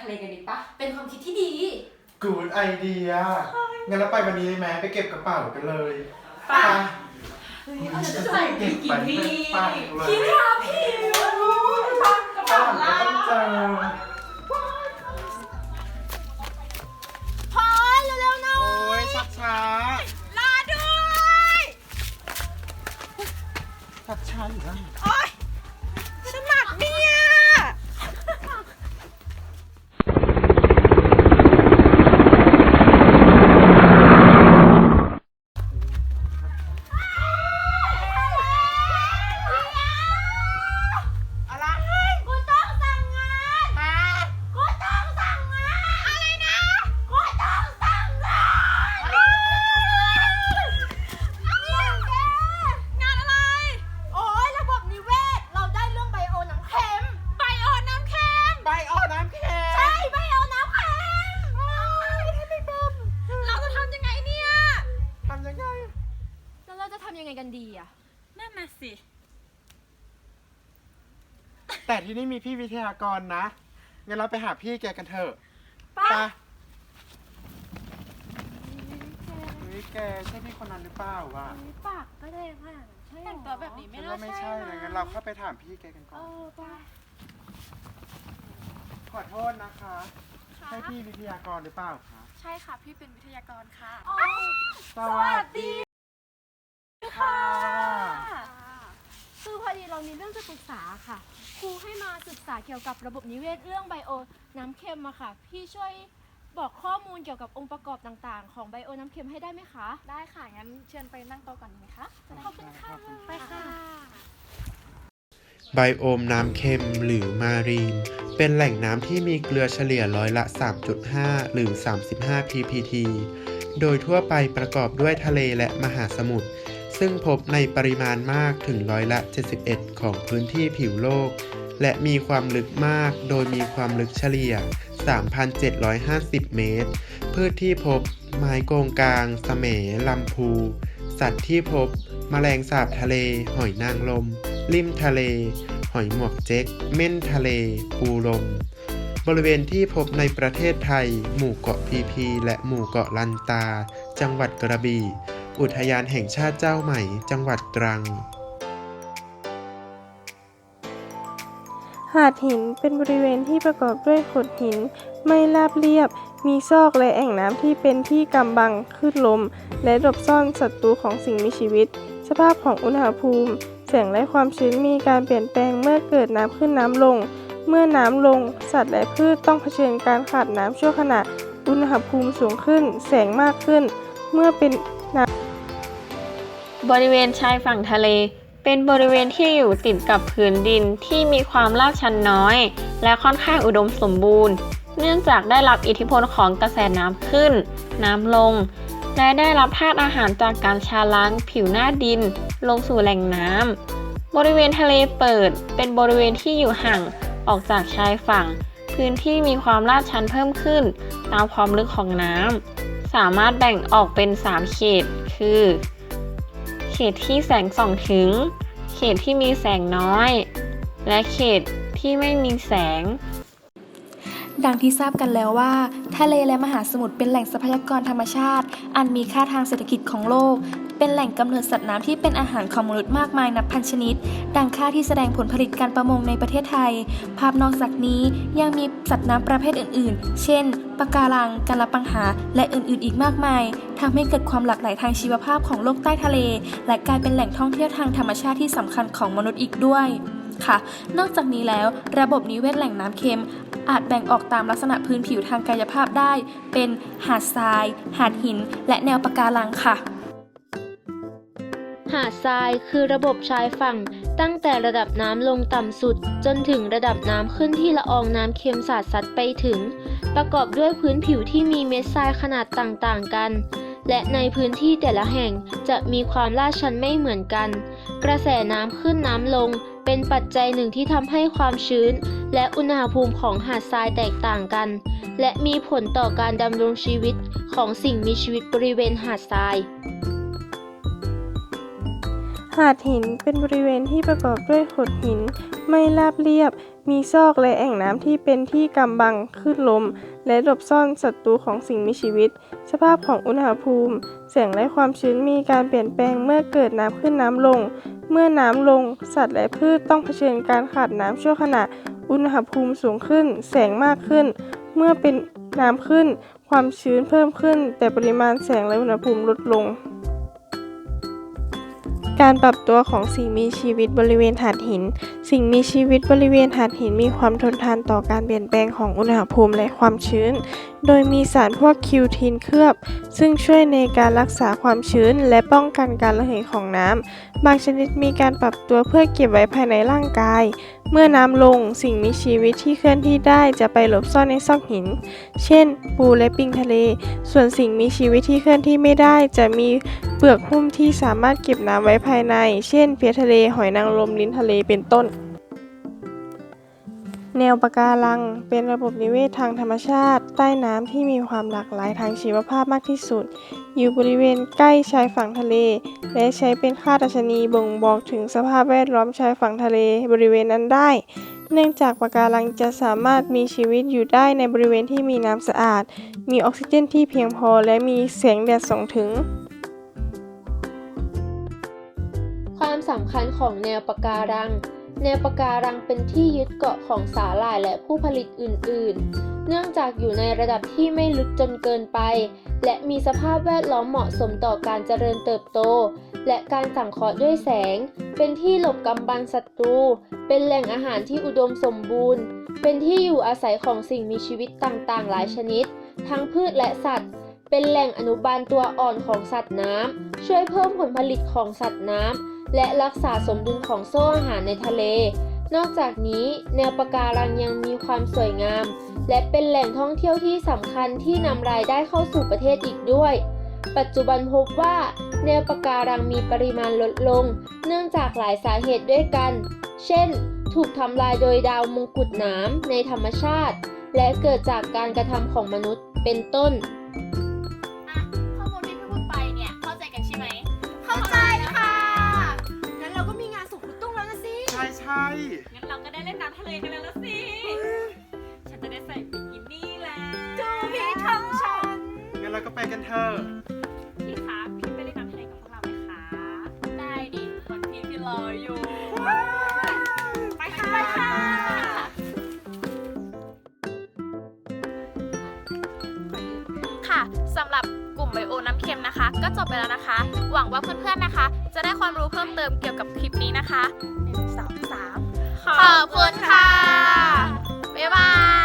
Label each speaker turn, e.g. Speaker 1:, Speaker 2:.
Speaker 1: ทะเลกันดีปะ
Speaker 2: เป็นความคิดที่ดี
Speaker 3: กูดไอเดีย งั้นเราไปวันนี้เลยไหมไปเก็บกระเป๋ากันเลย
Speaker 1: ไป
Speaker 2: เฮ้ยเอา
Speaker 3: จะ
Speaker 2: เดี๋ยว
Speaker 3: ไป
Speaker 2: จะ
Speaker 3: เก็บไปที่ป้าเลย
Speaker 1: พี่คะพี่ปักกระ
Speaker 3: ป้า
Speaker 1: เป๋า
Speaker 3: ก็
Speaker 1: ล่า
Speaker 3: ต้องเจอ
Speaker 2: พอเร็วๆนะ
Speaker 3: โอ้ยชักช้าร
Speaker 2: อด้วย
Speaker 3: ชักช้าอยู่นั่น
Speaker 2: ดีอะนั่น
Speaker 1: น่ะสิ
Speaker 3: แต่ที่นี่มีพี่วิทยากรนะงั้นเราไปหาพี่แกกันเถอะ
Speaker 2: ป้า
Speaker 3: ไป เฮ้ยแกใช่พี่คนนั้นหรือเปล่าวะ
Speaker 2: ปากก็ได้ค่ะใช่หรอ
Speaker 1: แต่งตัวแบบนี้
Speaker 3: ฉั
Speaker 1: ไม่
Speaker 3: น
Speaker 1: น่า
Speaker 3: ว่าไม่
Speaker 1: ใช่
Speaker 3: ใช่
Speaker 1: นะ
Speaker 3: นะงั้นเราเข้าไปถามพี่แกกันก่
Speaker 2: เอ
Speaker 3: อน
Speaker 2: อไป
Speaker 3: ขอโทษนะคะ ใช่พี่วิทยากรหรือเปล่าคะ
Speaker 1: ใช่ค่ะ พี่เป็นวิทยากรค่ะ
Speaker 2: อ๋อ
Speaker 3: สวัสดีค่ะ
Speaker 2: คือพอดีเรา มีเรื่องจะปรึกษาค่ะ ครูให้มาศึกษาเกี่ยวกับระบบนิเวศเรื่องไบโอ น้ำเค็มอะค่ะ พี่ช่วยบอกข้อมูลเกี่ยวกับองค์ประกอบต่างๆ ของไบโอน้ำเค็มให้ได้ไหมคะ
Speaker 1: ได้ค่ะ งั้นเชิญไปนั่งโต๊ะก่อนดีไหมคะ
Speaker 2: ขอบคุณค่ะ
Speaker 1: ไปค่ะ
Speaker 4: ไบโอมน้ำเค็มหรือมารีน เป็นแหล่งน้ำที่มีเกลือเฉลี่ยร้อยละ 3.5 หรือ 35 ppt โดยทั่วไปประกอบด้วยทะเลและมหาสมุทร ซึ่งพบในปริมาณมากถึงร้อยละ 71 ของพื้นที่ผิวโลก และมีความลึกมากโดยมีความลึกเฉลี่ย 3,750 เมตร พืชที่พบ ไม้โกงกลางสเสมลำพู สัตว์ที่พบแมลงสาบทะเล หอยนางรมริมทะเล หอยหมวกเจ๊ก เม่นทะเล ปูลม บริเวณที่พบในประเทศไทย หมู่เกาะพีพี และหมู่เกาะลันตา จังหวัดกระบี่ อุทยานแห่งชาติเจ้าใหม่ จังหวัดตรัง
Speaker 5: หาดหินเป็นบริเวณที่ประกอบด้วยโขดหิน ไม่ราบเรียบ มีซอกและแอ่งน้ำที่เป็นที่กำบังคลื่นลม และหลบซ่อนศัตรูของสิ่งมีชีวิต สภาพของอุณหภูมิ แสงและความชื้นมีการเปลี่ยนแปลงเมื่อเกิดน้ำขึ้นน้ำลง เมื่อน้ำลง สัตว์และพืชต้องเผชิญการขาดน้ำชั่วขณะ อุณหภูมิสูงขึ้น แสงมากขึ้น เมื่อเป็น
Speaker 6: บริเวณชายฝั่งทะเล เป็นบริเวณที่อยู่ติดกับผืนดินที่มีความลาดชันน้อย และค่อนข้างอุดมสมบูรณ์ เนื่องจากได้รับอิทธิพลของกระแสน้ำขึ้น น้ำลง และได้รับธาตุอาหารจากการชาล้างผิวหน้าดิน ลงสู่แหล่งน้ำบริเวณทะเลเปิด เป็นบริเวณที่อยู่ห่างออกจากชายฝั่ง พื้นที่มีความลาดชันเพิ่มขึ้น ตามความลึกของน้ำสามารถแบ่งออกเป็น 3 เขต คือ ขตที่แสงส่องถึง เขตที่มีแสงน้อย และเขตที่ไม่มีแสง
Speaker 7: ดังที่ทราบกันแล้วว่า ทะเลและมหาสมุทรเป็นแหล่งทรัพยากรธรรมชาติ อันมีค่าทางเศรษฐกิจของโลก เป็นแหล่งกำเนิดสัตว์น้ำที่เป็นอาหารของมนุษย์มากมายนับพันชนิด ดังค่าที่แสดงผลผลิตการประมงในประเทศไทย ภาพนอกจากนี้ยังมีสัตว์น้ำประเภทอื่น ๆ เช่นปะการังกาละปังหา และอื่น ๆ อีกมากมายทำให้เกิดความหลากหลายทางชีวภาพของโลกใต้ทะเล และกลายเป็นแหล่งท่องเที่ยวทางธรรมชาติที่สำคัญของมนุษย์อีกด้วยค่ะ นอกจากนี้แล้วระบบนิเวศแหล่งน้ำเค็ม อาจแบ่งออกตามลักษณะพื้นผิวทางกายภาพได้ เป็นหาดทราย หาดหิน และแนวปะการังค่ะ
Speaker 8: หาดทรายคือระบบชายฝั่ง ตั้งแต่ระดับน้ำลงต่ำสุด จนถึงระดับน้ำขึ้นที่ละอองน้ำเค็มสาดซัดไปถึง ประกอบด้วยพื้นผิวที่มีเม็ดทรายขนาดต่างๆกัน และในพื้นที่แต่ละแห่งจะมีความลาดชันไม่เหมือนกัน กระแสน้ำขึ้นน้ำลง เป็นปัจจัยหนึ่งที่ทำให้ความชื้น และอุณหภูมิของหาดทรายแตกต่างกัน และมีผลต่อการดำรงชีวิตของสิ่งมีชีวิตบริเวณหาดทราย
Speaker 5: หาดหินเป็นบริเวณที่ประกอบด้วยโขดหิน ไม่ราบเรียบ มีซอกและแอ่งน้ำที่เป็นที่กำบังคลื่นลม และหลบซ่อนศัตรูของสิ่งมีชีวิต สภาพของอุณหภูมิ แสงและความชื้นมีการเปลี่ยนแปลงเมื่อเกิดน้ำขึ้นน้ำลง เมื่อน้ำลง สัตว์และพืชต้องเผชิญการขาดน้ำชั่วขณะ อุณหภูมิสูงขึ้น แสงมากขึ้น เมื่อเป็นน้ำขึ้น ความชื้นเพิ่มขึ้น แต่ปริมาณแสงและอุณหภูมิลดลง การปรับตัวของสิ่งมีชีวิตบริเวณหาดหิน สิ่งมีชีวิตบริเวณหาดหินมีความทนทานต่อการเปลี่ยนแปลงของอุณหภูมิและความชื้นโดยมีสารพวกคิวทีนเคลือบ ซึ่งช่วยในการรักษาความชื้นและป้องกันการระเหยของน้ำ บางชนิดมีการปรับตัวเพื่อเก็บไว้ภายในร่างกาย เมื่อน้ำลงสิ่งมีชีวิตที่เคลื่อนที่ได้จะไปหลบซ่อนในซอกหิน เช่น ปูและปิงทะเล ส่วนสิ่งมีชีวิตที่เคลื่อนที่ไม่ได้ จะมีเปลือกหุ้มที่สามารถเก็บน้ำไว้ภายใน เช่น เพียทะเล หอยนางรม ลิ้นทะเล เป็นต้น แนวปะการัง เป็นระบบนิเวศทางธรรมชาติ ใต้น้ำที่มีความหลากหลายทางชีวภาพมากที่สุด อยู่บริเวณใกล้ชายฝั่งทะเล และใช้เป็นค่าดัชนีบ่งบอกถึงสภาพแวดล้อมชายฝั่งทะเลบริเวณนั้นได้ เนื่องจากปะการังจะสามารถมีชีวิตอยู่ได้ในบริเวณที่มีน้ำสะอาด มีออกซิเจนที่เพียงพอและมีแสงแดดส่องถึง
Speaker 8: ความสำคัญของแนวปะการัง แนวปะการังเป็นที่ยึดเกาะของสาหร่ายและผู้ผลิตอื่น ๆ เนื่องจากอยู่ในระดับที่ไม่ลึกจนเกินไป และมีสภาพแวดล้อมเหมาะสมต่อการเจริญเติบโต และการสังเคราะห์ด้วยแสง เป็นที่หลบกำบังศัตรู เป็นแหล่งอาหารที่อุดมสมบูรณ์ เป็นที่อยู่อาศัยของสิ่งมีชีวิตต่างๆ หลายชนิด ทั้งพืชและสัตว์ เป็นแหล่งอนุบาลตัวอ่อนของสัตว์น้ำช่วยเพิ่มผลผลิตของสัตว์น้ำ และรักษาสมดุลของโซ่อาหารในทะเล นอกจากนี้แนวปะการังยังมีความสวยงาม และเป็นแหล่งท่องเที่ยวที่สำคัญที่นำรายได้เข้าสู่ประเทศอีกด้วย ปัจจุบันพบว่า แนวปะการังมีปริมาณลดลง เนื่องจากหลายสาเหตุด้วยกัน เช่น ถูกทำลายโดยดาวมงกุฎน้ำในธรรมชาติ และเกิดจากการกระทำของมนุษย์เป็นต้น
Speaker 2: งั้นเราก็
Speaker 1: ได้เล่นน้ำทะเลกันแล้วละสิ ฉันจะได้ใส่บิกินี่แล้ว
Speaker 2: ดูพี่ทำฉัน
Speaker 3: งั้นเราก็ไปกันเถอะ
Speaker 1: พี่คะพี่ไปเล่นน้ำทะเลกับพวกเราไหมคะ ได้ดิวันนี้พี่รออยู่ ไปค่ะไปค่ะค่ะสำหรับกลุ่มไบโอน้ำเค็มนะคะ ก็จบไปแล้วนะคะ หวังว่าเพื่อนๆนะคะ จะได้ความรู้เพิ่มเติมเกี่ยวกับคลิปนี้นะคะ 33 ขอบคุณค่ะ บ๊ายบาย